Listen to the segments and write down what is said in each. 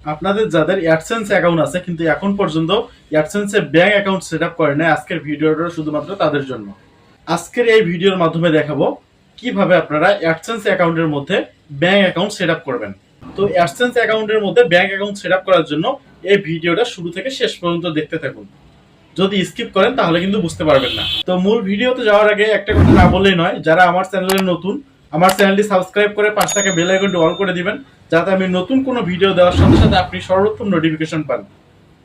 আপনাদের যাদের AdSense account আছে, কিন্তু এখন পর্যন্ত অ্যাডসেন্সে ব্যাংক অ্যাকাউন্ট সেট আপ করে নাই, আজকের ভিডিওটা শুধুমাত্র তাদের জন্য। আজকের এই ভিডিওর মাধ্যমে দেখাবো কীভাবে আপনারা অ্যাডসেন্স অ্যাকাউন্টের মধ্যে ব্যাংক অ্যাকাউন্ট সেট আপ করবেন। তো অ্যাডসেন্স অ্যাকাউন্টের মধ্যে ব্যাংক অ্যাকাউন্ট সেট আপ করার জন্য এই ভিডিওটা শুরু থেকে শেষ পর্যন্ত দেখতে থাকুন। যদি স্কিপ করেন, তাহলে কিন্তু বুঝতে পারবেন না। তো মূল ভিডিওতে যাওয়ার আগে একটা কথা না বললেই নয়, যারা আমার চ্যানেলে নতুন আমার চ্যানেলটি সাবস্ক্রাইব করে পাঁচ টাকা বেল আইকনটি অল করে দিবেন, যাতে আমি নতুন কোনো ভিডিও দেওয়ার সাথে সাথে আপনি সর্বপ্রথম নোটিফিকেশন পান।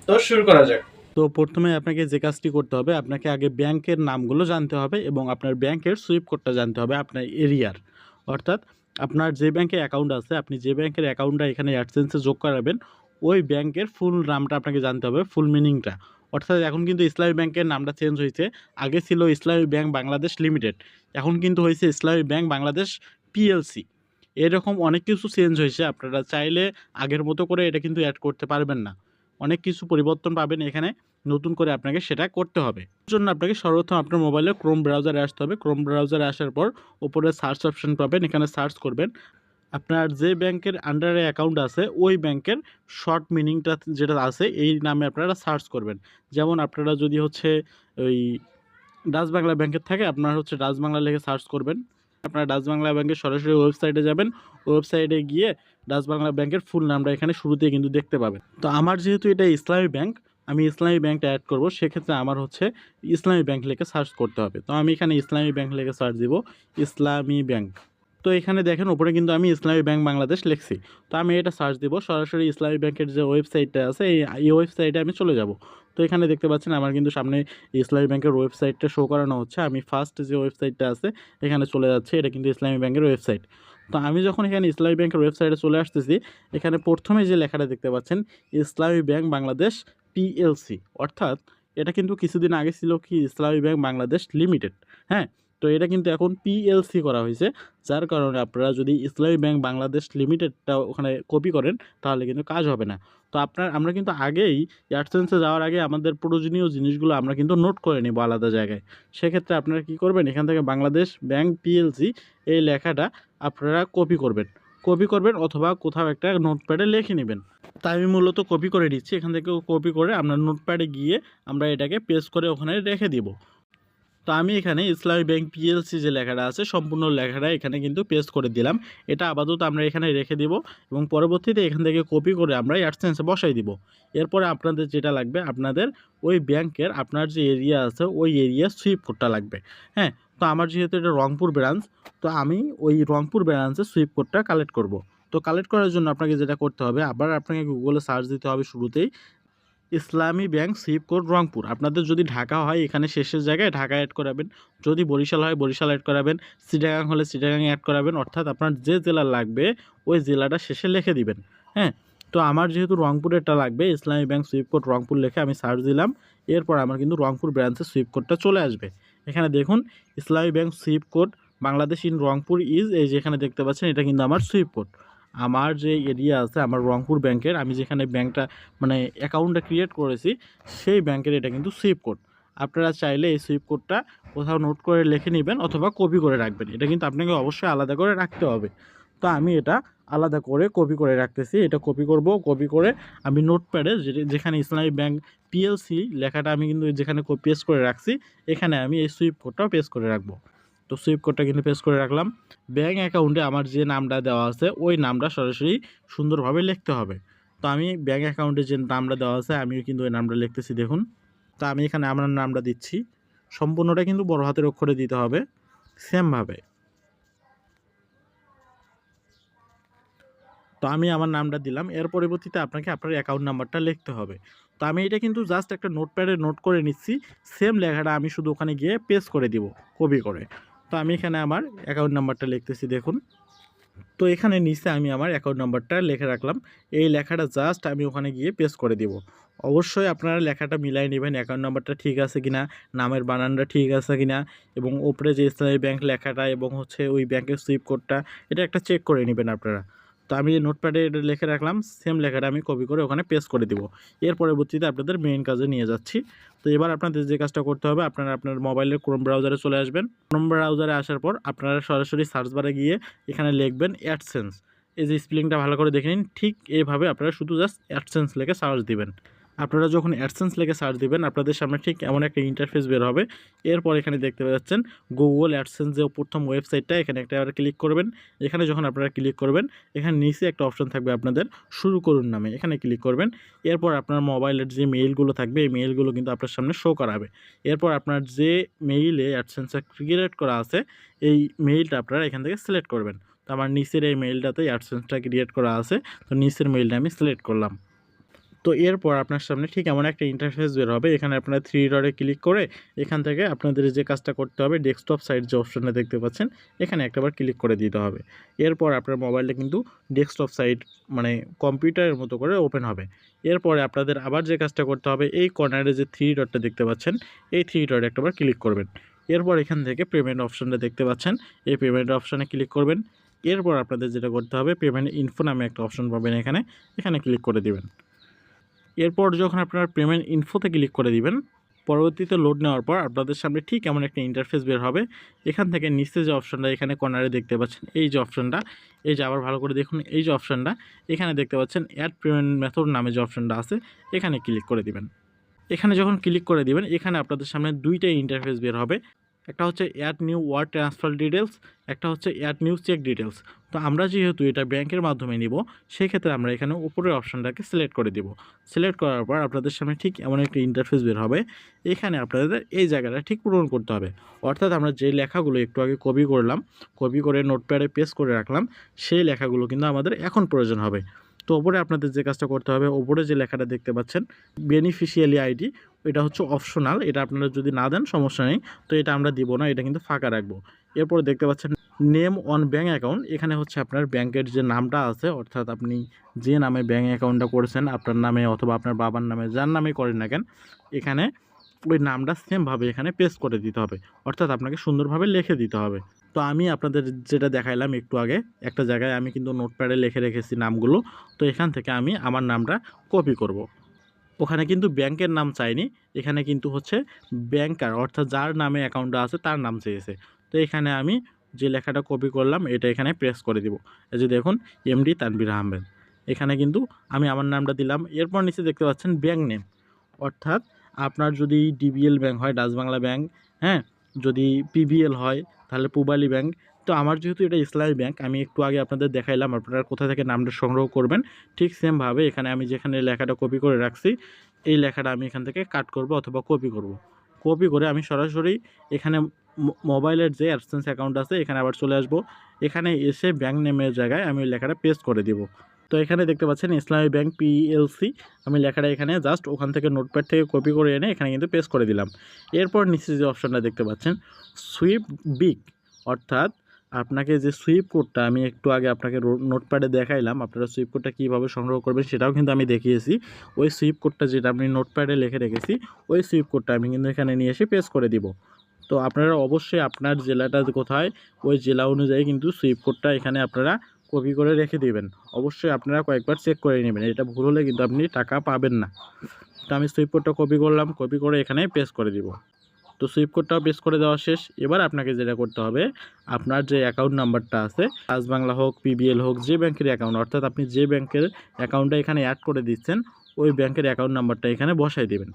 তো শুরু করা যাক। তো প্রথমে আপনাকে যে কাজটি করতে হবে, আপনাকে আগে ব্যাংকের নামগুলো জানতে হবে এবং আপনার ব্যাংকের সুইপ কোডটা জানতে হবে আপনার এরিয়ার। অর্থাৎ আপনার যে ব্যাংকে অ্যাকাউন্ট আছে, আপনি যে ব্যাংকের অ্যাকাউন্টটা এখানে অ্যাডসেন্সে যোগ করাবেন, ওই ব্যাংকের ফুল নামটা আপনাকে জানতে হবে ফুল মিনিংটা অর্থাৎ এখন কিন্তু ইসলামী ব্যাংকের নামটা চেঞ্জ হয়েছে। আগে ছিল ইসলামী ব্যাংক বাংলাদেশ লিমিটেড, এখন কিন্তু হয়েছে ইসলামী ব্যাংক বাংলাদেশ পিএলসি এরকম অনেক কিছু চেঞ্জ হয়েছে, আপনারা চাইলে আগের মতো করে এটা কিন্তু অ্যাড করতে পারবেন না। অনেক কিছু পরিবর্তন পাবেন এখানে, নতুন করে আপনাকে সেটা করতে হবে। জন্য আপনাকে সর্বপ্রথম আপনার মোবাইলে ক্রোম ব্রাউজারে আসতে হবে। ক্রোম ব্রাউজারে আসার পর ওপরে সার্চ অপশন পাবেন, এখানে সার্চ করবেন। আপনার যে ব্যাংকের আন্ডারে অ্যাকাউন্ট আছে, ওই ব্যাংকের শর্ট মিনিংটা যেটা আছে, এই নামে আপনারা সার্চ করবেন। যেমন আপনারা যদি হচ্ছে ওই ডাচ বাংলা ব্যাংকের থাকে, আপনার হচ্ছে ডাচ বাংলা লিখে সার্চ করবেন। আপনারা ডাচ বাংলা ব্যাংকের সরাসরি ওয়েবসাইটে যাবেন ওয়েবসাইটে গিয়ে ডাচ বাংলা ব্যাংকের ফুল নামটা এখানে শুরুতেই কিন্তু দেখতে পাবেন। তো আমার যেহেতু এটা ইসলামী ব্যাংক, আমি ইসলামী ব্যাংকটা অ্যাড করব, সেক্ষেত্রে আমার হচ্ছে ইসলামী ব্যাংক লিখে সার্চ করতে হবে। তো আমি এখানে ইসলামী ব্যাংক লিখে সার্চ দিব, ইসলামী ব্যাংক। তো এখানে দেখেন, উপরে কিন্তু আমি ইসলামী ব্যাংক বাংলাদেশ লিখছি। তো আমি এটা সার্চ দিব, সরাসরি ইসলামী ব্যাংকের যে ওয়েবসাইটটা আছে, এই এই ওয়েবসাইটে আমি চলে যাব। তো এখানে দেখতে পাচ্ছেন, আমার কিন্তু সামনে ইসলামী ব্যাংকের ওয়েবসাইটটা শো করানো হচ্ছে। আমি ফার্স্ট যে ওয়েবসাইটটা আছে, এখানে চলে যাচ্ছে, এটা কিন্তু ইসলামী ব্যাংকের ওয়েবসাইট তো আমি যখন এখানে ইসলামী ব্যাংকের ওয়েবসাইটে চলে আসতেছি, এখানে প্রথমে যে লেখাটা দেখতে পাচ্ছেন, ইসলামী ব্যাংক বাংলাদেশ পিএলসি অর্থাৎ, এটা কিন্তু কিছুদিন আগে ছিল কি, ইসলামী ব্যাংক বাংলাদেশ লিমিটেড হ্যাঁ তো এটা কিন্তু এখন পিএলসি করা হয়েছে, যার কারণে আপনারা যদি ইসলামী ব্যাংক বাংলাদেশ লিমিটেডটা ওখানে কপি করেন, তাহলে কিন্তু কাজ হবে না। তো আপনার, আমরা কিন্তু আগেই এয়ারসেন্সে যাওয়ার আগে আমাদের প্রয়োজনীয় জিনিসগুলো আমরা কিন্তু নোট করে নিব আলাদা জায়গায়। সেক্ষেত্রে আপনারা কী করবেন? এখান থেকে বাংলাদেশ ব্যাংক পিএলসি এই লেখাটা আপনারা কপি করবেন। কপি করবেন অথবা কোথাও একটা নোটপ্যাডে লিখে নেবেন। তাই আমি মূলত কপি করে দিচ্ছি। এখান থেকে কপি করে আপনার নোটপ্যাডে গিয়ে আমরা এটাকে পেস্ট করে ওখানে রেখে দিব। তো আমি এখানে ইসলামী ব্যাংক পিএলসি যে লেখাটা আছে, সম্পূর্ণ লেখাটা এখানে কিন্তু পেস্ট করে দিলাম। এটা আপাতত আমরা এখানে রেখে দিব এবং পরবর্তীতে এখান থেকে কপি করে আমরা অ্যাডসেন্সে বসাই দিব। এরপরে আপনাদের যেটা লাগবে, আপনাদের ওই ব্যাংকের আপনার যে এরিয়া আছে, ওই এরিয়া সুইপ কোডটা লাগবে। হ্যাঁ তো আমার যেহেতু এটা রংপুর ব্রাঞ্চ তো আমি ওই রংপুর ব্রাঞ্চের সুইপ কোডটা কালেক্ট করব। তো কালেক্ট করার জন্য আপনাকে যেটা করতে হবে, আবার আপনাকে গুগলে সার্চ দিতে হবে শুরুতেই ইসলামী ব্যাংক সুইপ কোড রংপুর। আপনাদের যদি ঢাকা হয়, এখানে শেষের জায়গায় ঢাকা অ্যাড করাবেন। যদি বরিশাল হয়, বরিশাল অ্যাড করাবেন। সিটাগাং হলে সিটাগাং অ্যাড করাবেন। অর্থাৎ আপনার যে জেলা লাগবে, ওই জেলাটা শেষে লিখে দিবেন। হ্যাঁ? তো আমার যেহেতু রংপুরেরটা লাগবে, ইসলামী ব্যাংক সুইপ কোড রংপুর লিখে আমি সার্চ দিলাম। এরপর আমার কিন্তু রংপুর ব্রাঞ্চের সুইপ কোডটা চলে আসবে। এখানে দেখুন, Islami bank swift code, Bangladesh in Rangpur is এই যেখানে দেখতে পাচ্ছেন, এটা কিন্তু আমার সুইপ কোড। আমার যে এরিয়া আছে, আমার রংপুর ব্যাংকের, আমি যেখানে ব্যাংকটা মানে অ্যাকাউন্টটা ক্রিয়েট করেছি, সেই ব্যাংকের এটা কিন্তু সুইপ কোড আপনারা চাইলে এই সুইপ কোডটা কোথাও নোট করে লিখে নেবেন অথবা কপি করে রাখবেন। এটা কিন্তু আপনাকে অবশ্যই আলাদা করে রাখতে হবে। তো আমি এটা আলাদা করে কপি করে রাখতেছি। এটা কপি করব কপি করে আমি নোটপ্যাডে যেখানে ইসলামী ব্যাংক পিএলসি লেখাটা আমি কিন্তু যেখানে পেস্ট করে রাখছি, এখানে আমি এই সুইপ কোডটাও পেস্ট করে রাখব। তো সুইপ কোডটা কিন্তু পেস্ট করে রাখলাম। ব্যাঙ্ক অ্যাকাউন্টে আমার যে নামটা দেওয়া আছে, ওই নামটা সরাসরি সুন্দরভাবে লিখতে হবে। তো আমি ব্যাঙ্ক অ্যাকাউন্টে যে নামটা দেওয়া আছে, আমিও কিন্তু ওই নামটা লিখতেছি, দেখুন। তো আমি এখানে আমার নামটা দিচ্ছি। সম্পূর্ণটা কিন্তু বড় হাতের অক্ষরে দিতে হবে সেমভাবে তো আমি আমার নামটা দিলাম, এর পরবর্তীতে আপনাকে আপনার অ্যাকাউন্ট নাম্বারটা লিখতে হবে। তো আমি এটা কিন্তু জাস্ট একটা নোটপ্যাডে নোট করে নিচ্ছি সেম লেখাটা আমি শুধু ওখানে গিয়ে পেস্ট করে দিব কপি করে। তো আমি এখানে আমার অ্যাকাউন্ট নাম্বারটা লিখতেছি, দেখুন। তো এখানে নিচে আমি আমার অ্যাকাউন্ট নাম্বারটা লিখে রাখলাম। এই লেখাটা জাস্ট আমি ওখানে গিয়ে পেস্ট করে দিব। অবশ্যই আপনারা লেখাটা মিলাই নেবেন অ্যাকাউন্ট নাম্বারটা ঠিক আছে কি না নামের বানানটা ঠিক আছে কি না এবং ওপরে যে ইসলামী ব্যাংক লেখাটা এবং হচ্ছে ওই ব্যাংকের সুইপ কোডটা এটা একটা চেক করে নেবেন আপনারা। তো আমি নোটপ্যাডে এটা লিখে রাখলাম সেম লেখাটা আমি কপি করে ওখানে পেস্ট করে দিব। এর পরবর্তীতে আপনাদের মেইন কাজে নিয়ে যাচ্ছি। তো এবার আপনাদের যে কাজটা করতে হবে, আপনারা আপনার মোবাইলের ক্রোম ব্রাউজারে চলে আসবেন। ক্রোম ব্রাউজারে আসার পর আপনারা সরাসরি সার্চ বারে গিয়ে এখানে লিখবেন অ্যাডসেন্স এই যে স্পেলিংটা ভালো করে দেখে নিন, ঠিক এইভাবে আপনারা শুধু জাস্ট অ্যাডসেন্স লেখে সার্চ দিবেন। আপনারা যখন অ্যাডসেন্স লেগে সার্চ দিবেন, আপনাদের সামনে ঠিক এমন একটা ইন্টারফেস বের হবে। এরপর এখানে দেখতে পাচ্ছেন গুগল অ্যাডসেন্স যে প্রথম ওয়েবসাইটটা এখানে একটা ক্লিক করবেন। এখানে যখন আপনারা ক্লিক করবেন, এখানে নিচে একটা অপশন থাকবে আপনাদের শুরু করুন নামে, এখানে ক্লিক করবেন। এরপর আপনার মোবাইলের যে মেইলগুলো থাকবে, এই মেইলগুলো কিন্তু আপনার সামনে শো করাবে। এরপর আপনার যে মেইলে অ্যাডসেন্সটা ক্রিয়েট করা আছে, এই মেইলটা আপনারা এখান থেকে সিলেক্ট করবেন। তো আমার নিচের এই মেইলটাতে অ্যাডসেন্সটা ক্রিয়েট করা আছে, তো নিচের মেইলটা আমি সিলেক্ট করলাম। তো এরপর আপনার সামনে ঠিক এমন একটা ইন্টারফেস বের হবে। এখানে আপনার থ্রি ডটে ক্লিক করে এখান থেকে আপনাদের যে কাজটা করতে হবে ডেস্কটপ সাইড যে অপশনটা দেখতে পাচ্ছেন, এখানে একটাবার ক্লিক করে দিতে হবে। এরপর আপনার মোবাইলটা কিন্তু ডেস্কটপ সাইড মানে কম্পিউটারের মতো করে ওপেন হবে। এরপরে আপনাদের আবার যে কাজটা করতে হবে, এই কর্নারে যে থ্রি ডটটা দেখতে পাচ্ছেন, এই থ্রি ডটে একটাবার ক্লিক করবেন। এরপর এখান থেকে পেমেন্ট অপশনটা দেখতে পাচ্ছেন, এই পেমেন্ট অপশানে ক্লিক করবেন। এরপর আপনাদের যেটা করতে হবে পেমেন্ট ইনফো নামে একটা অপশন পাবেন এখানে এখানে ক্লিক করে দিবেন। এরপর যখন আপনার পেমেন্ট ইনফোতে ক্লিক করে দিবেন, পরবর্তীতে লোড নেওয়ার পর আপনাদের সামনে ঠিক এমন একটা ইন্টারফেস বের হবে। এখান থেকে নিচে যে অপশনটা এখানে কর্নারে দেখতে পাচ্ছেন এই যে অপশনটা এই যে আবার ভালো করে দেখুন এই যে অপশনটা এখানে দেখতে পাচ্ছেন অ্যাড পেমেন্ট মেথড নামে যে অপশনটা আছে, এখানে ক্লিক করে দিবেন। এখানে যখন ক্লিক করে দিবেন, এখানে আপনাদের সামনে দুইটা ইন্টারফেস বের হবে। একটা হচ্ছে add new word transfer details একটা হচ্ছে অ্যাড নিউ চেক ডিটেলস তো আমরা যেহেতু এটা ব্যাংকের মাধ্যমে নিব, সেক্ষেত্রে আমরা এখানে উপরের অপশনটাকে সিলেক্ট করে দিব। সিলেক্ট করার পর আপনাদের সামনে ঠিক এমন একটি ইন্টারফেস বের হবে। এখানে আপনাদের এই জায়গাটা ঠিক পূরণ করতে হবে। অর্থাৎ আমরা যে লেখাগুলো একটু আগে কপি করলাম কপি করে নোটপ্যাডে পেস্ট করে রাখলাম, সেই লেখাগুলো কিন্তু আমাদের এখন প্রয়োজন হবে। তো ওপরে আপনাদের যে কাজটা করতে হবে, ওপরে যে লেখাটা দেখতে পাচ্ছেন বেনিফিশিয়ালি আইডি এটা হচ্ছে অপশনাল এটা আপনারা যদি না দেন সমস্যা নেই, তো এটা আমরা দিব না, এটা কিন্তু ফাঁকা রাখব। এরপরে দেখতে পাচ্ছেন নেম অন ব্যাঙ্ক অ্যাকাউন্ট এখানে হচ্ছে আপনার ব্যাংকের যে নামটা আছে, অর্থাৎ আপনি যে নামে ব্যাঙ্ক অ্যাকাউন্টটা করেছেন, আপনার নামে অথবা আপনার বাবার নামে, যার নামে করেন না কেন, এখানে ওই নামটা সেমভাবে এখানে পেস্ট করে দিতে হবে। অর্থাৎ আপনাকে সুন্দরভাবে লিখে দিতে হবে। তো আমি আপনাদের যেটা দেখাইলাম একটু আগে, একটা জায়গায় আমি কিন্তু নোটপ্যাডে লিখে রেখেছি নামগুলো। তো এখান থেকে আমি আমার নামটা কপি করব। ওখানে কিন্তু ব্যাংকের নাম চাইনি, এখানে কিন্তু হচ্ছে ব্যাংকার অর্থাৎ যার নামে অ্যাকাউন্টটা আছে তার নাম চেয়েছে। তো এখানে আমি যে লেখাটা কপি করলাম, এটা এখানে প্রেস করে দিব। এই যে দেখুন এমডি তানবির আহমেদ। এখানে কিন্তু আমি আমার নামটা দিলাম। এরপর নিচে দেখতে পাচ্ছেন ব্যাংক নেম অর্থাৎ আপনার যদি ডিবিএল ব্যাংক হয় ডাচ বাংলা ব্যাংক হ্যাঁ? যদি পিবিএল হয়, তাহলে পুবালি ব্যাংক তো আমার যেহেতু এটা ইসলামী ব্যাংক আমি একটু আগে আপনাদের দেখাইলাম, আপনারা কোথা থেকে নামটা সংগ্রহ করবেন। ঠিক সেমভাবে এখানে আমি যেখানে লেখাটা কপি করে রাখছি, এই লেখাটা আমি এখান থেকে কাট করব অথবা কপি করব। কপি করে আমি সরাসরি এখানে মোবাইলের যে অ্যাডসেন্স অ্যাকাউন্ট আছে, এখানে আবার চলে আসব। এখানে এসে ব্যাংক নেমের জায়গায় আমি লেখাটা পেস্ট করে দিব। তো এখানে দেখতে পাচ্ছেন ইসলামী ব্যাংক পিএলসি আমি লেখাটা এখানে জাস্ট ওখান থেকে নোটপ্যাড থেকে কপি করে এনে এখানে কিন্তু পেস্ট করে দিলাম। এরপর নিচে যে অপশানটা দেখতে পাচ্ছেন সুইপ বিগ অর্থাৎ আপনাকে যে সুইপ কোডটা আমি একটু আগে আপনাকে নোটপ্যাডে দেখাইলাম, আপনারা সুইপ কোডটা কীভাবে সংগ্রহ করবেন সেটাও কিন্তু আমি দেখিয়েছি। ওই সুইপ কোডটা যেটা আমি নোটপ্যাডে লিখে রেখেছি, ওই সুইপ কোডটা আমি কিন্তু এখানে নিয়ে এসে পেস্ট করে দিব। তো আপনারা অবশ্যই আপনার জেলাটা কোথায়, ওই জেলা অনুযায়ী কিন্তু সুইপ কোডটা এখানে আপনারা কপি করে রেখে দিবেন। অবশ্যই আপনারা কয়েকবার চেক করে নেবেন। এটা ভুল হলে কিন্তু আপনি টাকা পাবেন না। তো আমি সুইপ কোডটা কপি করলাম। কপি করে এখানে পেস্ট করে দিব। তো সুইপ কোডটাও পেস্ট করে দেওয়া শেষ। এবার আপনাকে যেটা করতে হবে, আপনার যে অ্যাকাউন্ট নাম্বারটা আছে আজ বাংলা হোক পিবিএল হোক, যে ব্যাংকের অ্যাকাউন্ট অর্থাৎ আপনি যে ব্যাংকের অ্যাকাউন্টটা এখানে অ্যাড করে দিচ্ছেন, ওই ব্যাংকের অ্যাকাউন্ট নাম্বারটা এখানে বসাই দেবেন।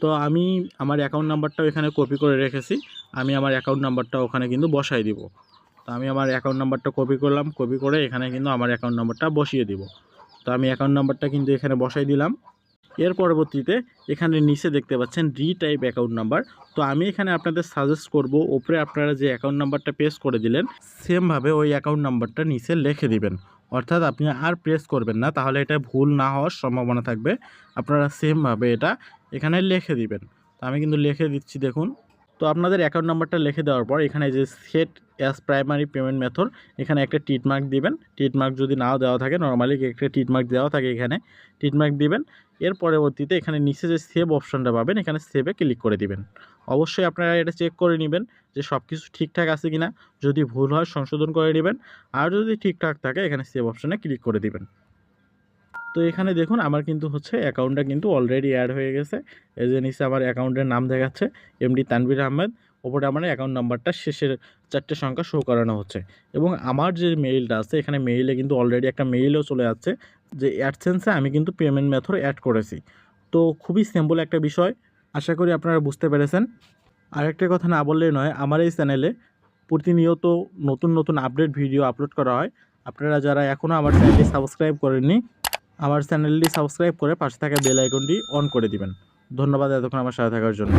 তো আমি আমার অ্যাকাউন্ট নাম্বারটাও এখানে কপি করে রেখেছি। আমি আমার অ্যাকাউন্ট নাম্বারটা ওখানে কিন্তু বসাই দিব। তো আমি আমার অ্যাকাউন্ট নাম্বারটা কপি করলাম কপি করে এখানে কিন্তু আমার অ্যাকাউন্ট নাম্বারটা বসিয়ে দিব। তো আমি অ্যাকাউন্ট নাম্বারটা কিন্তু এখানে বসাই দিলাম। এর পরবর্তীতে এখানে নিচে দেখতে পাচ্ছেন রি টাইপ অ্যাকাউন্ট নাম্বার তো আমি এখানে আপনাদের সাজেস্ট করব, ওপরে আপনারা যে অ্যাকাউন্ট নাম্বারটা পেস্ট করে দিলেন সেমভাবে ওই অ্যাকাউন্ট নাম্বারটা নিচে লিখে দিবেন। অর্থাৎ আপনি আর প্রেস করবেন না, তাহলে এটা ভুল না হওয়ার সম্ভাবনা থাকবে। আপনারা সেমভাবে এটা এখানে লিখে দিবেন। তো আমি কিন্তু লিখে দিচ্ছি, দেখুন। তো আপনাদের অ্যাকাউন্ট নাম্বারটা লিখে দেওয়ার পর এখানে যে set as primary payment method এখানে একটা টিট মার্ক দিবেন। টিট মার্ক যদি নাও দেওয়া থাকে নর্মালি একটা টিট মার্ক দেওয়া থাকে এখানে। টিট মার্ক দিবেন। এর পরবর্তীতে এখানে নিচে যে সেভ অপশনটা পাবেন, এখানে সেভে ক্লিক করে দিবেন। অবশ্যই আপনারা এটা চেক করে নেবেন যে সব কিছু ঠিকঠাক আছে কিনা। যদি ভুল হয়, সংশোধন করে নেবেন। আর যদি ঠিকঠাক থাকে, এখানে সেভ অপশনে ক্লিক করে দিবেন। তো এখানে দেখুন আমার কিন্তু হচ্ছে অ্যাকাউন্টটা কিন্তু অলরেডি অ্যাড হয়ে গেছে। নিচে আমার অ্যাকাউন্টের নাম দেখাচ্ছে এমডি তানবির আহমেদ। ওপরে আমার অ্যাকাউন্ট নাম্বারটা শেষের চারটে সংখ্যা শো করানো হচ্ছে। এবং আমার যে মেইলটা আছে, এখানে মেইলে কিন্তু অলরেডি একটা মেইলও চলে যাচ্ছে যে অ্যাডসেন্সে আমি কিন্তু পেমেন্ট মেথড অ্যাড করেছি। তো খুবই সিম্পল একটা বিষয়, আশা করি আপনারা বুঝতে পেরেছেন। আরেকটা কথা না বললেই নয়, আমার এই চ্যানেলে প্রতিনিয়ত নতুন নতুন আপডেট ভিডিও আপলোড করা হয়। আপনারা যারা এখনও আমার চ্যানেলটি সাবস্ক্রাইব করেননি আমার চ্যানেলটি সাবস্ক্রাইব করে পাশে থাকা বেল আইকনটি অন করে দিবেন। ধন্যবাদ এতক্ষণ আমার সাথে থাকার জন্য।